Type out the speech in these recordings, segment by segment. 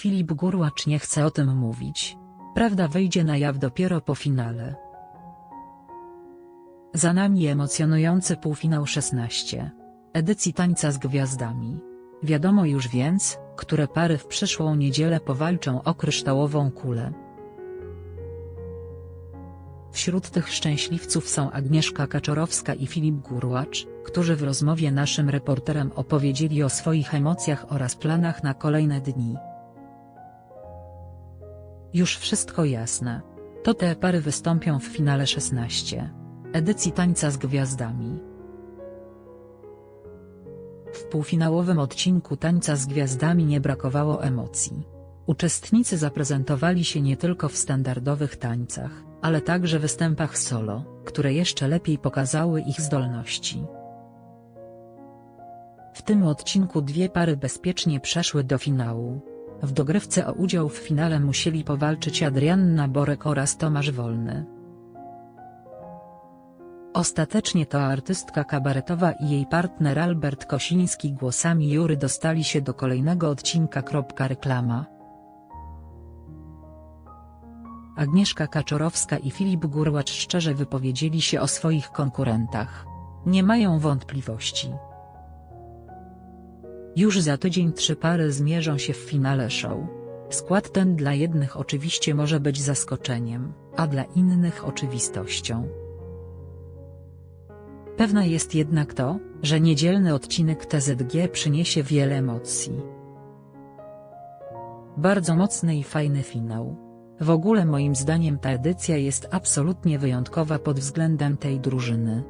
Filip Gurłacz nie chce o tym mówić. Prawda wyjdzie na jaw dopiero po finale. Za nami emocjonujący półfinał 16. Edycji Tańca z Gwiazdami. Wiadomo już więc, które pary w przyszłą niedzielę powalczą o kryształową kulę. Wśród tych szczęśliwców są Agnieszka Kaczorowska i Filip Gurłacz, którzy w rozmowie naszym reporterem opowiedzieli o swoich emocjach oraz planach na kolejne dni. Już wszystko jasne. To te pary wystąpią w finale 16. Edycji Tańca z Gwiazdami. W półfinałowym odcinku Tańca z Gwiazdami nie brakowało emocji. Uczestnicy zaprezentowali się nie tylko w standardowych tańcach, ale także występach solo, które jeszcze lepiej pokazały ich zdolności. W tym odcinku dwie pary bezpiecznie przeszły do finału. W dogrywce o udział w finale musieli powalczyć Adrianna Borek oraz Tomasz Wolny. Ostatecznie to artystka kabaretowa i jej partner Albert Kosiński głosami Jury dostali się do kolejnego odcinka. Reklama. Agnieszka Kaczorowska i Filip Gurłacz szczerze wypowiedzieli się o swoich konkurentach. Nie mają wątpliwości. Już za tydzień trzy pary zmierzą się w finale show. Skład ten dla jednych oczywiście może być zaskoczeniem, a dla innych oczywistością. Pewne jest jednak to, że niedzielny odcinek TZG przyniesie wiele emocji. Bardzo mocny i fajny finał. W ogóle moim zdaniem ta edycja jest absolutnie wyjątkowa pod względem tej drużyny.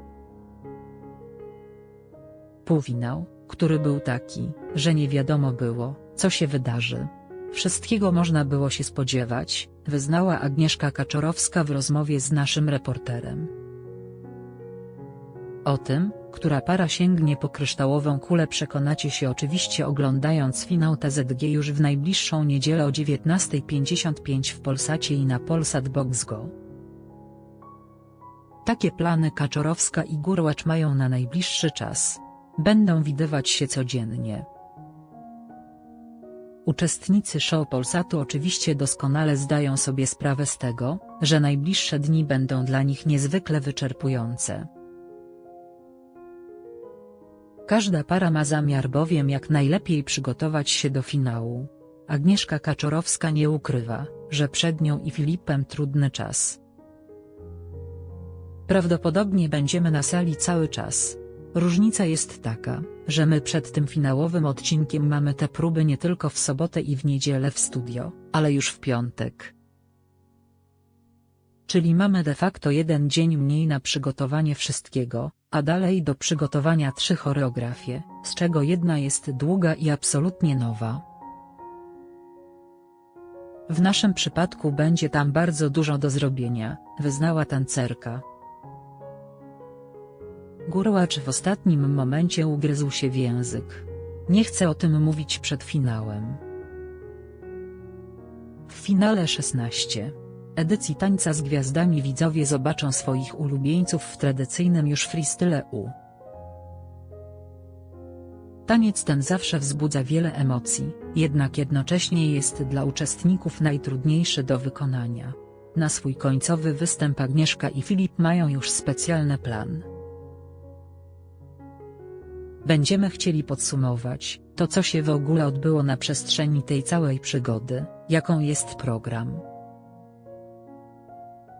Półfinał, który był taki, że nie wiadomo było, co się wydarzy. Wszystkiego można było się spodziewać, wyznała Agnieszka Kaczorowska w rozmowie z naszym reporterem. O tym, która para sięgnie po kryształową kulę przekonacie się oczywiście oglądając finał TZG już w najbliższą niedzielę o 19.55 w Polsacie i na Polsat Box Go. Takie plany Kaczorowska i Gurłacz mają na najbliższy czas. Będą widywać się codziennie. Uczestnicy show Polsatu oczywiście doskonale zdają sobie sprawę z tego, że najbliższe dni będą dla nich niezwykle wyczerpujące. Każda para ma zamiar bowiem jak najlepiej przygotować się do finału. Agnieszka Kaczorowska nie ukrywa, że przed nią i Filipem trudny czas. Prawdopodobnie będziemy na sali cały czas. Różnica jest taka, że my przed tym finałowym odcinkiem mamy te próby nie tylko w sobotę i w niedzielę w studio, ale już w piątek. Czyli mamy de facto jeden dzień mniej na przygotowanie wszystkiego, a dalej do przygotowania trzy choreografie, z czego jedna jest długa i absolutnie nowa. W naszym przypadku będzie tam bardzo dużo do zrobienia, wyznała tancerka. Gurłacz w ostatnim momencie ugryzł się w język. Nie chcę o tym mówić przed finałem. W finale 16 edycji Tańca z Gwiazdami widzowie zobaczą swoich ulubieńców w tradycyjnym już freestyle U. Taniec ten zawsze wzbudza wiele emocji, jednak jednocześnie jest dla uczestników najtrudniejszy do wykonania. Na swój końcowy występ Agnieszka i Filip mają już specjalny plan. Będziemy chcieli podsumować, to co się w ogóle odbyło na przestrzeni tej całej przygody, jaką jest program.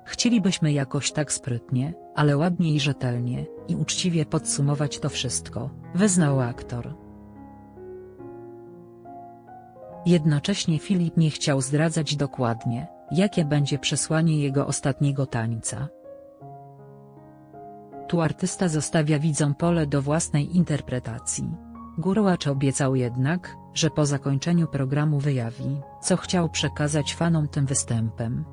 Chcielibyśmy jakoś tak sprytnie, ale ładnie i rzetelnie, i uczciwie podsumować to wszystko, wyznał aktor. Jednocześnie Filip nie chciał zdradzać dokładnie, jakie będzie przesłanie jego ostatniego tańca. Tu artysta zostawia widzom pole do własnej interpretacji. Gurłacz obiecał jednak, że po zakończeniu programu wyjawi, co chciał przekazać fanom tym występem.